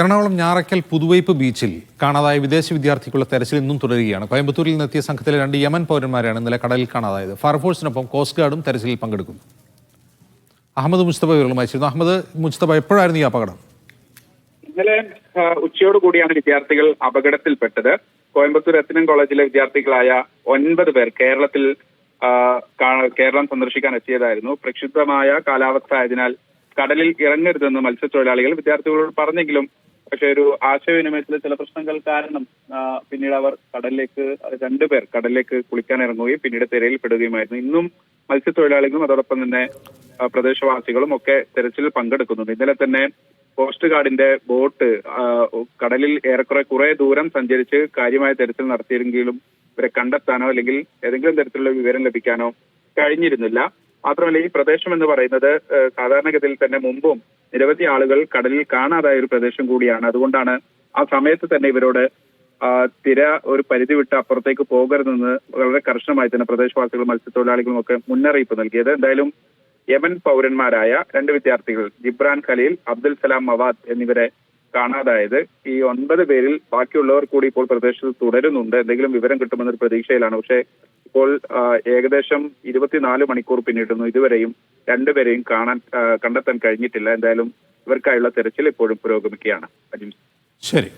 എറണാകുളം ഞാറയ്ക്കൽ പുതുവൈപ്പ് ബീച്ചിൽ കാണാതായ വിദേശ വിദ്യാർത്ഥിക്കുള്ള തെരച്ചിൽ ഇന്നും തുടരുകയാണ്. കോയമ്പത്തൂരിൽ നിന്നെത്തിയ സംഘത്തിലെ രണ്ട് യമൻ പൗരന്മാരാണ് ഇന്നലെ കടലിൽ കാണാതായത്. ഫയർഫോഴ്സിനൊപ്പം കോസ്റ്റ് ഗാർഡും തെരച്ചിലിൽ പങ്കെടുക്കുന്നു അഹമ്മദ് മുസ്തഫ അയച്ചിരുന്നു അഹമ്മദ് മുസ്തഫ എപ്പോഴായിരുന്നു ഈ അപകടം? ഇന്നലെ ഉച്ചയോടുകൂടിയാണ് ഉച്ചയോട് കൂടിയാണ് വിദ്യാർത്ഥികൾ അപകടത്തിൽപ്പെട്ടത്. കോയമ്പത്തൂർ എത്തനം കോളേജിലെ വിദ്യാർത്ഥികളായ ഒൻപത് പേർ കേരളത്തിൽ കേരളം സന്ദർശിക്കാൻ എത്തിയതായിരുന്നു. പ്രക്ഷുബ്ധമായ കാലാവസ്ഥ ആയതിനാൽ കടലിൽ ഇറങ്ങരുതെന്ന് മത്സ്യത്തൊഴിലാളികൾ വിദ്യാർത്ഥികളോട് പറഞ്ഞെങ്കിലും പക്ഷേ ഒരു ആശയവിനിമയത്തിൽ ചില പ്രശ്നങ്ങൾ കാരണം പിന്നീട് അവർ കടലിലേക്ക് രണ്ടുപേർ കടലിലേക്ക് കുളിക്കാൻ ഇറങ്ങുകയും പിന്നീട് തിരയിൽ തിരയിൽപ്പെടുകയുമായിരുന്നു. ഇന്നും മത്സ്യത്തൊഴിലാളികളും അതോടൊപ്പം തന്നെ പ്രദേശവാസികളും ഒക്കെ തെരച്ചിലിൽ പങ്കെടുക്കുന്നുണ്ട് ഇന്നലെ തന്നെ കോസ്റ്റ് ഗാർഡിന്റെ ബോട്ട് കടലിൽ ഏറെക്കുറെ കുറെ ദൂരം സഞ്ചരിച്ച് കാര്യമായ തെരച്ചിൽ നടത്തിയിരുന്നെങ്കിലും ഇവരെ കണ്ടെത്താനോ അല്ലെങ്കിൽ ഏതെങ്കിലും തരത്തിലുള്ള വിവരം ലഭിക്കാനോ കഴിഞ്ഞിരുന്നില്ല. മാത്രമല്ല ഈ പ്രദേശം എന്ന് പറയുന്നത് സാധാരണഗതിയിൽ തന്നെ മുമ്പും നിരവധി ആളുകൾ കടലിൽ കാണാതായ ഒരു പ്രദേശം കൂടിയാണ്. അതുകൊണ്ടാണ് ആ സമയത്ത് തന്നെ ഇവരോട് തിര ഒരു പരിധി വിട്ട് അപ്പുറത്തേക്ക് പോകരുതെന്ന് വളരെ കർശനമായി തന്നെ പ്രദേശവാസികളും മത്സ്യത്തൊഴിലാളികളും ഒക്കെ മുന്നറിയിപ്പ് നൽകിയത്. എന്തായാലും യമൻ പൗരന്മാരായ രണ്ട് വിദ്യാർത്ഥികൾ ജിബ്രാൻ ഖലീൽ അബ്ദുൽ സലാം മവാദ് എന്നിവരെ കാണാതായത്. ഈ ഒൻപത് പേരിൽ ബാക്കിയുള്ളവർ കൂടി ഇപ്പോൾ പ്രദേശത്ത് തുടരുന്നുണ്ട്. എന്തെങ്കിലും വിവരം കിട്ടുമെന്നൊരു പ്രതീക്ഷയിലാണ്. പക്ഷേ ഇപ്പോൾ ഏകദേശം ഇരുപത്തിനാല് മണിക്കൂർ പിന്നിടുന്നു. ഇതുവരെയും രണ്ടുപേരെയും കാണാൻ കണ്ടെത്താൻ കഴിഞ്ഞിട്ടില്ല. എന്തായാലും ഇവർക്കായുള്ള തെരച്ചിൽ ഇപ്പോഴും പുരോഗമിക്കുകയാണ്. ശരി.